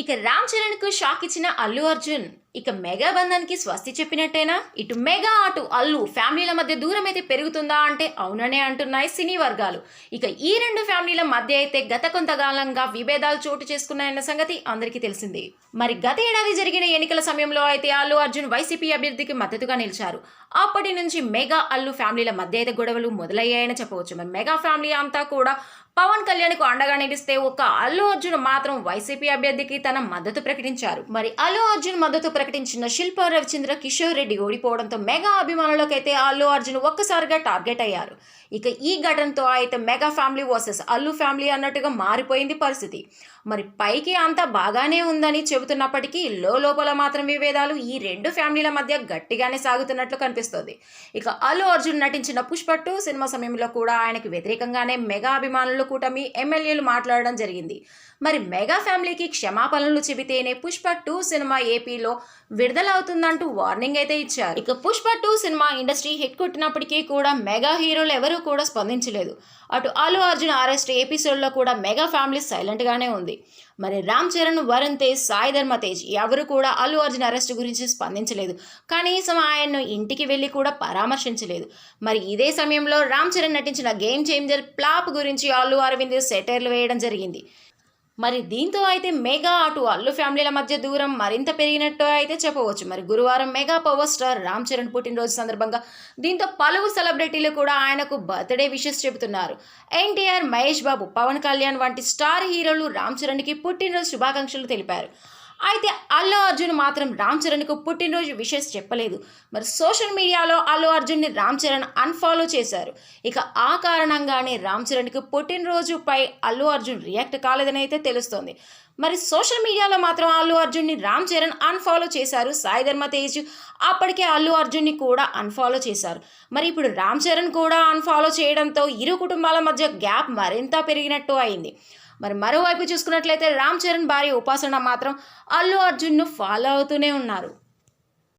ఇక రామ్ చరణ్కు షాక్ ఇచ్చిన అల్లు అర్జున్ ఇక మెగా బంధానికి స్వస్తి చెప్పినట్టేనా? ఇటు మెగా అటు అల్లు ఫ్యామిలీల మధ్య దూరం అయితే పెరుగుతుందా అంటే అవుననే అంటున్నాయి సినీ వర్గాలు. ఇక ఈ రెండు ఫ్యామిలీల మధ్య అయితే గత కొంతకాలంగా విభేదాలు చోటు చేసుకున్నాయన్న సంగతి అందరికీ తెలిసింది. మరి గత ఏడాది జరిగిన ఎన్నికల సమయంలో అయితే అల్లు అర్జున్ వైసీపీ అభ్యర్థికి మద్దతుగా నిలిచారు. అప్పటి నుంచి మెగా అల్లు ఫ్యామిలీల మధ్య అయితే గొడవలు మొదలయ్యాయని చెప్పవచ్చు. మరి మెగా ఫ్యామిలీ అంతా కూడా పవన్ కళ్యాణ్కు అండగా నిలిస్తే ఒక అల్లు అర్జున్ మాత్రం వైసీపీ అభ్యర్థికి తన మద్దతు ప్రకటించారు. మరి అల్లు అర్జున్ మద్దతు ప్రకటించిన శిల్ప రవిచంద్ర కిషోర్ రెడ్డి ఓడిపోవడంతో మెగా అభిమానులకైతే అల్లు అర్జున్ ఒక్కసారిగా టార్గెట్ అయ్యారు. ఇక ఈ ఘటనతో అయితే mega family versus Allu family అన్నట్టుగా మారిపోయింది పరిస్థితి. మరి పైకి అంతా బాగానే ఉందని చెబుతున్నప్పటికీ లోపల మాత్రం విభేదాలు ఈ రెండు ఫ్యామిలీల మధ్య గట్టిగానే సాగుతున్నట్లు కనిపిస్తోంది. ఇక అల్లు అర్జున్ నటించిన పుష్పట్టు సినిమా సమయంలో కూడా ఆయనకు వ్యతిరేకంగానే మెగా అభిమానులు కూటమి ఎమ్మెల్యేలు మాట్లాడడం జరిగింది. మరి మెగా ఫ్యామిలీకి క్షమాపణలు చెబితేనే పుష్ప టూ సినిమా ఏపీలో విడుదలవుతుందంటూ వార్నింగ్ అయితే ఇచ్చారు. ఇక Pushpa two cinema industry hit కొట్టినప్పటికీ కూడా మెగా హీరోలు ఎవరూ కూడా స్పందించలేదు. అటు అల్లు అర్జున్ అరెస్ట్ ఎపిసోడ్లో కూడా మెగా ఫ్యామిలీ సైలెంట్గానే ఉంది. మరి రామ్ చరణ్ వరుణ్ తేజ్ సాయి ధర్మ తేజ్ ఎవరు కూడా అల్లు అర్జున్ అరెస్ట్ గురించి స్పందించలేదు. కనీసం ఆయన్ను ఇంటికి వెళ్ళి కూడా పరామర్శించలేదు. మరి ఇదే సమయంలో రామ్ చరణ్ నటించిన గేమ్ చేంజర్ ప్లాప్ గురించి అల్లు అరవింద్ సెటైర్లు వేయడం జరిగింది. మరి దీంతో అయితే మెగా అటు అల్లు ఫ్యామిలీల మధ్య దూరం మరింత పెరిగినట్టు అయితే చెప్పవచ్చు. మరి గురువారం mega power star Ram Charan పుట్టినరోజు సందర్భంగా దీంతో పలువురు సెలబ్రిటీలు కూడా ఆయనకు బర్త్డే విషెస్ చెబుతున్నారు. ఎన్టీఆర్ మహేష్ బాబు పవన్ కళ్యాణ్ వంటి స్టార్ హీరోలు రామ్ చరణ్కి పుట్టినరోజు శుభాకాంక్షలు తెలిపారు. అయితే అల్లు అర్జున్ మాత్రం రామ్ చరణ్కు పుట్టినరోజు విషెస్ చెప్పలేదు. మరి సోషల్ మీడియాలో అల్లు అర్జున్ని రామ్ చరణ్ అన్ఫాలో చేశారు. ఇక ఆ కారణంగానే రామ్ చరణ్కు పుట్టినరోజుపై అల్లు అర్జున్ రియాక్ట్ కాలేదని అయితే తెలుస్తోంది. మరి సోషల్ మీడియాలో మాత్రం అల్లు అర్జున్ని రామ్ చరణ్ అన్ఫాలో చేశారు సాయి ధర్మ తేజ్. అప్పటికే అల్లు అర్జున్ని కూడా అన్ఫాలో చేశారు. మరి ఇప్పుడు రామ్ చరణ్ కూడా అన్ఫాలో చేయడంతో ఇరు కుటుంబాల మధ్య గ్యాప్ మరింత పెరిగినట్టు అయింది. మరి మరోవైపు చూసుకున్నట్లయితే రామ్ చరణ్ భార్య ఉపాసన మాత్రం అల్లు అర్జున్ను ఫాలో అవుతూనే ఉన్నారు.